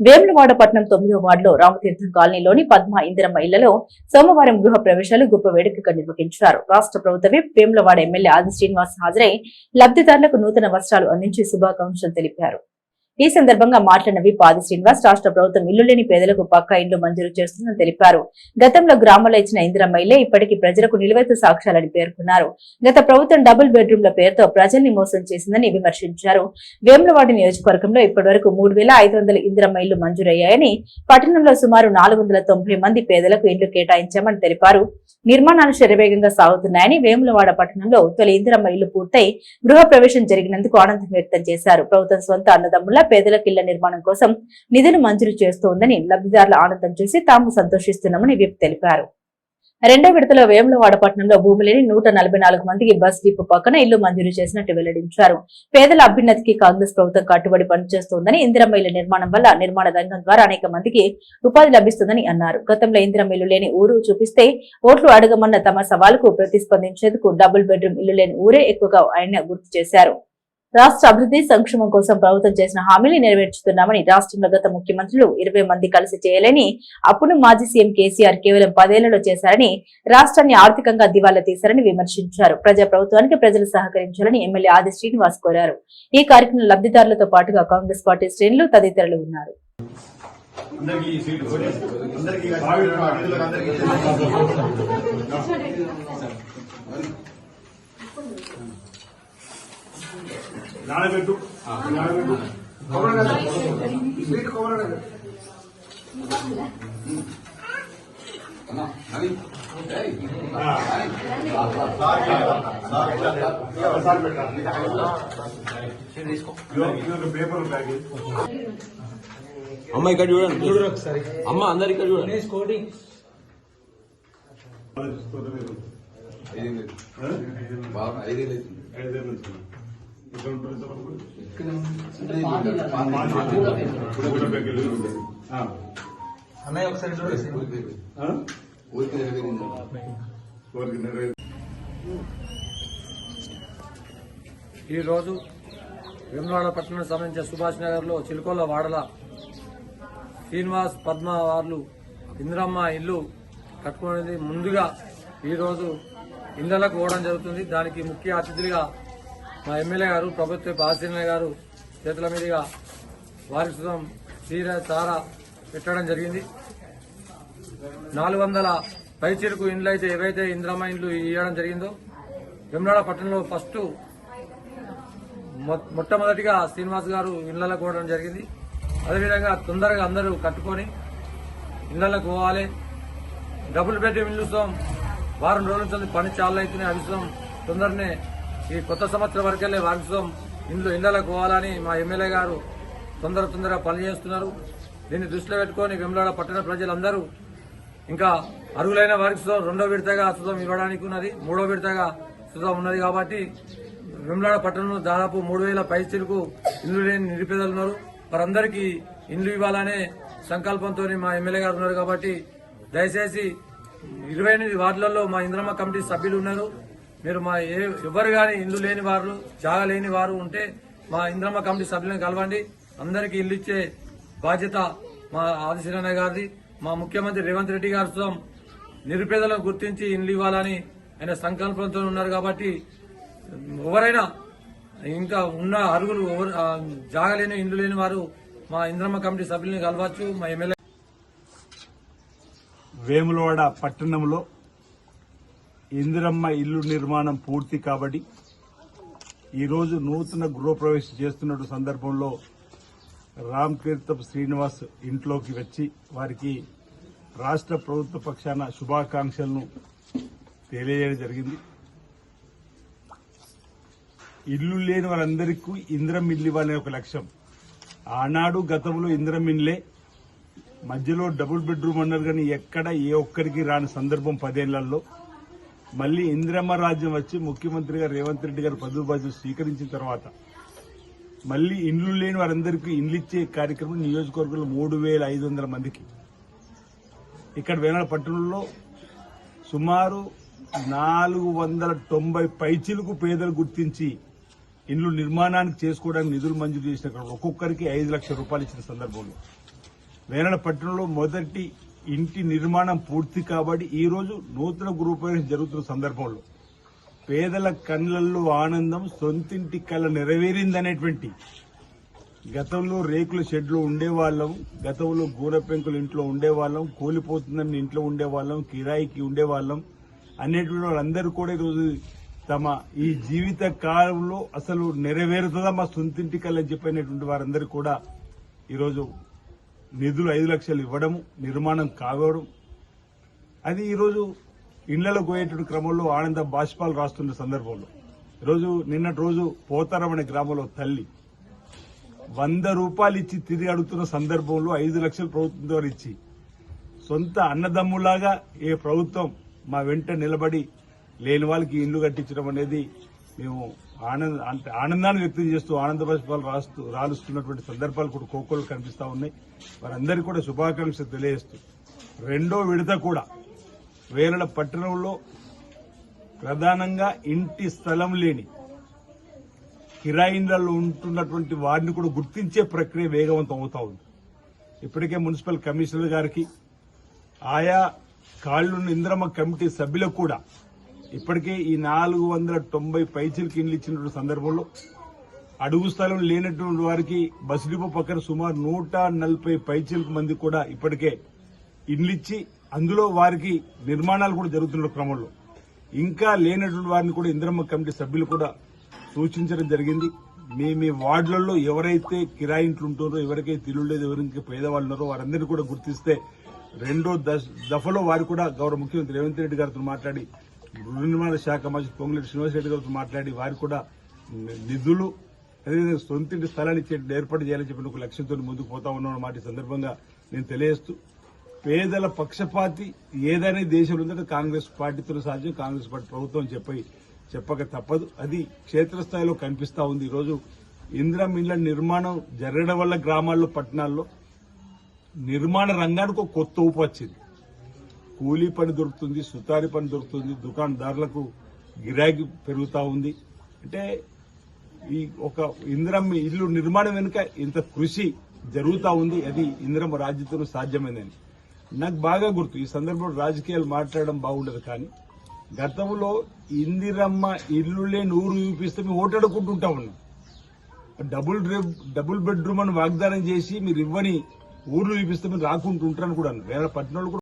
వేములవాడ పట్నం తొమ్మిదో వార్డులో రామతీర్థం కాలనీలోని పద్మ ఇందిరమ్మ ఇళ్ళలో సోమవారం గృహ ప్రవేశాలు గొప్ప వేడుకగా నిర్వహించారు. రాష్ట్ర ప్రభుత్వ విప్ వేములవాడ ఎమ్మెల్యే ఆది శ్రీనివాస్ హాజరై లబ్ధిదారులకు నూతన వస్త్రాలు అందించి శుభాకాంక్షలు తెలిపారు. ఈ సందర్భంగా మాట్లాడిన పాది శ్రీనివాస్ రాష్ట్ర ప్రభుత్వం ఇల్లు లేని పేదలకు పక్కా ఇండ్లు మంజూరు చేస్తుందని తెలిపారు. గతంలో గ్రామాల్లో ఇచ్చిన ఇందిరమ్మ ఇల్లే ఇప్పటికీ ప్రజలకు నిలువెత్తు సాక్ష్యాలని పేర్కొన్నారు. గత ప్రభుత్వం డబుల్ బెడ్రూమ్ల పేరుతో ప్రజల్ని మోసం చేసిందని విమర్శించారు. వేములవాడ నియోజకవర్గంలో ఇప్పటివరకు మూడు వేల ఐదు వందల ఇందిరమ్మ ఇళ్ళు మంజూరయ్యాయని పట్టణంలో సుమారు నాలుగు వందల తొంభై మంది పేదలకు ఇండ్లు కేటాయించామని తెలిపారు. నిర్మాణాలు శరవేగంగా సాగుతున్నాయని వేములవాడ పట్టణంలో తొలి ఇందిరమ్మ ఇల్లు పూర్తయి గృహ ప్రవేశం జరిగినందుకు ఆనందం వ్యక్తం చేశారు. ప్రభుత్వం సొంత అన్నదమ్ముల పేదలకు ఇళ్ళ నిర్మాణం కోసం నిధులు మంజూరు చేస్తోందని లబ్ధిదారుల ఆనందం చూసి తాము సంతోషిస్తున్నామని విప్ తెలిపారు. రెండో విడతలో వేములవాడ పట్టణంలో భూమి లేని నూట నలభై నాలుగు మందికి బస్ డిపో పక్కన ఇల్లు మంజూరు చేసినట్టు వెల్లడించారు. పేదల అభ్యున్నతికి కాంగ్రెస్ ప్రభుత్వం కట్టుబడి పనిచేస్తోందని ఇందిరమ్మ ఇళ్ళ నిర్మాణం వల్ల నిర్మాణ రంగం ద్వారా అనేక మందికి ఉపాధి లభిస్తుందని అన్నారు. గతంలో ఇందిరమ్మ ఇల్లు లేని ఊరు చూపిస్తే ఓట్లు అడగమన్న తమ సవాలుకు ప్రతిస్పందించేందుకు డబుల్ బెడ్రూమ్ ఇల్లు లేని ఊరే ఎక్కువగా ఆయన గుర్తు చేశారు. రాష్ట్ర అభివృద్ధి సంక్షేమం కోసం ప్రభుత్వం చేసిన హామీలు నెరవేర్చుతున్నామని రాష్ట్రంలో గత ముఖ్యమంత్రులు ఇరవై మంది కలిసి చేయలేని అప్పుడు మాజీ సీఎం కేసీఆర్ కేవలం పదేళ్ళలో చేశారని రాష్ట్రాన్ని ఆర్థికంగా దివాలా తీశారని విమర్శించారు. ప్రజా ప్రభుత్వానికి ప్రజలు సహకరించాలని ఎమ్మెల్యే ఆది శ్రీనివాస్ కోరారు. ఈ కార్యక్రమం లబ్ధిదారులతో పాటుగా కాంగ్రెస్ పార్టీ శ్రేణులు తదితరులు ఉన్నారు. అందరికీ నానబెట్టు. నానబెట్టు. స్వీట్ కొబ్బరి అమ్మ ఇక్కడ చూడండి. అమ్మ అందరు ఇక్కడ చూడండి. ఐదేళ్ళు. వచ్చింది. ఇక్కడ అన్నయ్య ఒకసారి ఈరోజు వేములవాడ పట్టణానికి సంబంధించిన సుభాష్ నగర్లో చిలుకోల వాడల శ్రీనివాస్ పద్మ వార్లు ఇందిరమ్మ ఇల్లు కట్టుకునేది ముందుగా ఈరోజు ఇండ్లకు పోవడం జరుగుతుంది. దానికి ముఖ్య అతిథులుగా మా ఎమ్మెల్యే గారు ప్రభుత్వ ఆశీర్ణ గారు చేతుల మీదుగా వారసుతం చీర చార పెట్టడం జరిగింది. నాలుగు వందల పైచిరుకు ఇండ్లు అయితే ఏవైతే ఇంద్రమ్మ ఇండ్లు ఇవ్వడం జరిగిందో వెమ్నాడ పట్టణంలో ఫస్ట్ మొ- మొట్టమొదటిగా శ్రీనివాస్ గారు ఇండ్లకు పోవడం జరిగింది. అదేవిధంగా తొందరగా అందరూ కట్టుకొని ఇళ్ళకు పోవాలి. డబుల్ బెడ్రూమ్ ఇల్లు వారం రోజుల నుంచి పని చాలా అవుతున్నాయి. అవిసం తొందరనే ఈ కొత్త సంవత్సరం వరకెళ్ళే వారసత్వం ఇండ్లు ఇళ్ళకు పోవాలని మా ఎమ్మెల్యే గారు తొందర తొందరగా పనిచేస్తున్నారు దీన్ని దృష్టిలో పెట్టుకొని వెమ్లాడ పట్టణ ప్రజలందరూ ఇంకా అర్హులైన వారికి రెండో విడతగా సుతం ఇవ్వడానికి ఉన్నది మూడో విడతగా సుతం ఉన్నది కాబట్టి వెమ్లాడ పట్టణంలో దాదాపు మూడు వేల పైచీలకు ఇల్లు లేని నిరుపేదలు ఉన్నారు. వారందరికీ ఇండ్లు ఇవ్వాలనే సంకల్పంతో మా ఎమ్మెల్యే గారు ఉన్నారు కాబట్టి దయచేసి ఇరవై ఎనిమిది వార్డులలో మా ఇంద్రమ్మ కమిటీ సభ్యులు ఉన్నారు. మీరు మా ఏ ఎవరు కానీ ఇల్లు లేని వారు జాగ లేని వారు ఉంటే మా ఇంద్రమ్మ కమిటీ సభ్యులను కలవండి. అందరికీ ఇల్లు ఇచ్చే బాధ్యత మా ఆదిశీలన్న గారిది. మా ముఖ్యమంత్రి రేవంత్ రెడ్డి గారితో నిరుపేదలను గుర్తించి ఇండ్లు ఇవ్వాలని ఆయన సంకల్పంతో ఉన్నారు కాబట్టి ఎవరైనా ఇంకా ఉన్న అరుగులు ఎవరు జాగలేని ఇండ్లు లేని వారు మా ఇంద్రమ్మ కమిటీ సభ్యులను కలవచ్చు. మా ఎమ్మెల్యే వేములవాడ పట్టణంలో ఇందిరమ్మ ఇల్లు నిర్మాణం పూర్తి కాబట్టి ఈరోజు నూతన గృహప్రవేశం చేస్తున్న సందర్భంలో రామ్ తీర్థప్ శ్రీనివాస్ ఇంట్లోకి వచ్చి వారికి రాష్ట్ర ప్రభుత్వ పక్షాన శుభాకాంక్షలను తెలియజేయడం జరిగింది. ఇల్లు లేని వారందరికీ ఇందిరం ఇల్లు ఇవ్వాలనే ఒక లక్ష్యం. ఆనాడు గతంలో ఇందిరం ఇల్లే. మధ్యలో డబుల్ బెడ్రూమ్ అన్నారు కానీ ఎక్కడ ఏ ఒక్కరికి రాని సందర్భం పదేళ్ళలో. మళ్ళీ ఇందిరమ్మ రాజ్యం వచ్చి ముఖ్యమంత్రిగా రేవంత్ రెడ్డి గారు పదవి బాధ్యత స్వీకరించిన తర్వాత మళ్ళీ ఇండ్లు లేని వారందరికీ ఇండ్లు ఇచ్చే కార్యక్రమం నియోజకవర్గంలో మూడు వేల ఐదు వందల మందికి. ఇక్కడ వేనాడ పట్టణంలో సుమారు నాలుగు వందల తొంభై పైచీలకు పేదలు గుర్తించి ఇండ్లు నిర్మాణానికి చేసుకోవడానికి నిధులు మంజూరు చేసిన ఒక్కొక్కరికి ఐదు లక్షల రూపాయలు ఇచ్చిన సందర్భంలో. వేనాడ పట్టణంలో మొదటి ఇంటి నిర్మాణం పూర్తి కాబట్టి ఈ రోజు నూతన గృహప్రవేశం జరుగుతున్న సందర్భంలో పేదల కళ్ళల్లో ఆనందం సొంతింటి కళ నెరవేరిందనేటువంటి గతంలో రేకుల షెడ్లు ఉండేవాళ్ళం గతంలో గూర పెంకులు ఇంట్లో ఉండేవాళ్ళం కూలిపోతుందని ఇంట్లో ఉండేవాళ్ళం కిరాయికి ఉండేవాళ్ళం అనేటువంటి వాళ్ళందరూ కూడా ఈరోజు తమ ఈ జీవిత కాలంలో అసలు నెరవేరుతుందా మా సొంతింటి కళ అని చెప్పినటువంటి వారందరూ కూడా ఈరోజు నిధులు ఐదు లక్షలు ఇవ్వడము నిర్మాణం కావడం. అది ఈరోజు ఇళ్ళలో పోయేటువంటి క్రమంలో ఆనంద బాష్పాలు రాస్తున్న సందర్భంలో. ఈరోజు నిన్నటి రోజు పోతారం అనే గ్రామంలో తల్లి వంద రూపాయలు ఇచ్చి తిరిగి అడుగుతున్న సందర్భంలో ఐదు లక్షలు ప్రభుత్వం ద్వారా ఇచ్చి సొంత అన్నదమ్ములాగా ఏ ప్రభుత్వం మా వెంట నిలబడి లేని వాళ్ళకి ఇల్లు కట్టించడం అనేది మేము ఆనంద అంటే ఆనందాన్ని వ్యక్తం చేస్తూ ఆనంద పుష్పాలు రాస్తూ రాలుస్తున్నటువంటి సందర్భాలు కూడా కోకోలు కనిపిస్తూ ఉన్నాయి. వారందరికీ కూడా శుభాకాంక్షలు తెలియజేస్తూ రెండో విడత కూడా వేలల పట్టణంలో ప్రధానంగా ఇంటి స్థలం లేని కిరాయిన్లలో ఉంటున్నటువంటి వారిని కూడా గుర్తించే ప్రక్రియ వేగవంతం అవుతా ఉంది. ఇప్పటికే మున్సిపల్ కమిషనర్ గారికి ఆయా కాళ్ళున్న ఇంద్రమ్మ కమిటీ సభ్యులకు కూడా ఇప్పటికే ఈ నాలుగు వందల తొంభై పైచీలకి ఇండ్లు ఇచ్చినటువంటి సందర్భంలో అడుగు స్థలం లేనటువంటి వారికి బస్ డిపో పక్కన సుమారు నూట నలభై పైచీలకు మంది కూడా ఇప్పటికే ఇండ్లు ఇచ్చి అందులో వారికి నిర్మాణాలు కూడా జరుగుతున్న క్రమంలో. ఇంకా లేనటువంటి వారిని కూడా ఇంద్రమ్మ కమిటీ సభ్యులు కూడా సూచించడం జరిగింది. మీ మీ వార్డులలో ఎవరైతే కిరాయింట్లు ఉంటారో ఎవరికైతే ఇల్లు లేదు ఎవరికి పేదవాళ్ళు ఉన్నారో వారందరినీ కూడా గుర్తిస్తే రెండో దశ దఫలో వారు కూడా గౌరవ ముఖ్యమంత్రి రేవంత్ రెడ్డి గారితో మాట్లాడి నిర్మాణ శాఖ మంత్రి పొంగులేటి శ్రీనివాసరెడ్డి గారితో మాట్లాడి వారు కూడా నిధులు అదేవిధంగా సొంతింటి స్థలాన్ని ఏర్పాటు చేయాలని చెప్పిన ఒక లక్ష్యంతో ముందుకు పోతా ఉన్నాం మాట సందర్భంగా నేను తెలియజేస్తూ పేదల పక్షపాతి ఏదైనా దేశంలో ఉందంటే కాంగ్రెస్ పార్టీతో సాధ్యం కాంగ్రెస్ పార్టీ ప్రభుత్వం చెప్పి చెప్పక తప్పదు. అది క్షేత్రస్థాయిలో కనిపిస్తా ఉంది. ఈరోజు ఇందిరా మిల్ల నిర్మాణం జరగడం వల్ల గ్రామాల్లో పట్టణాల్లో నిర్మాణ రంగానికి ఒక కొత్త ఊపు వచ్చింది. కూలీ పని దొరుకుతుంది సుతారి పని దొరుకుతుంది దుకాణదారులకు గిరాకీ పెరుగుతూ ఉంది. అంటే ఈ ఒక ఇంద్రమ్మ ఇల్లు నిర్మాణం వెనుక ఇంత కృషి జరుగుతూ ఉంది అది ఇంద్రమ్మ రాజ్యతో సాధ్యమైందని. నాకు బాగా గుర్తు ఈ సందర్భంలో రాజకీయాలు మాట్లాడడం బాగుండదు కానీ గతంలో ఇందిరమ్మ ఇల్లులే నూరు చూపిస్తే మేము ఓటాడుకుంటుంటా ఉన్నాం. డబుల్ డ్రె- డబుల్ బెడ్రూమ్ అని వాగ్దానం చేసి మీరు ఇవ్వని ఊర్లు చూపిస్తే మీరు రాకుంటుంటారని కూడా వేరే పట్టణాలు కూడా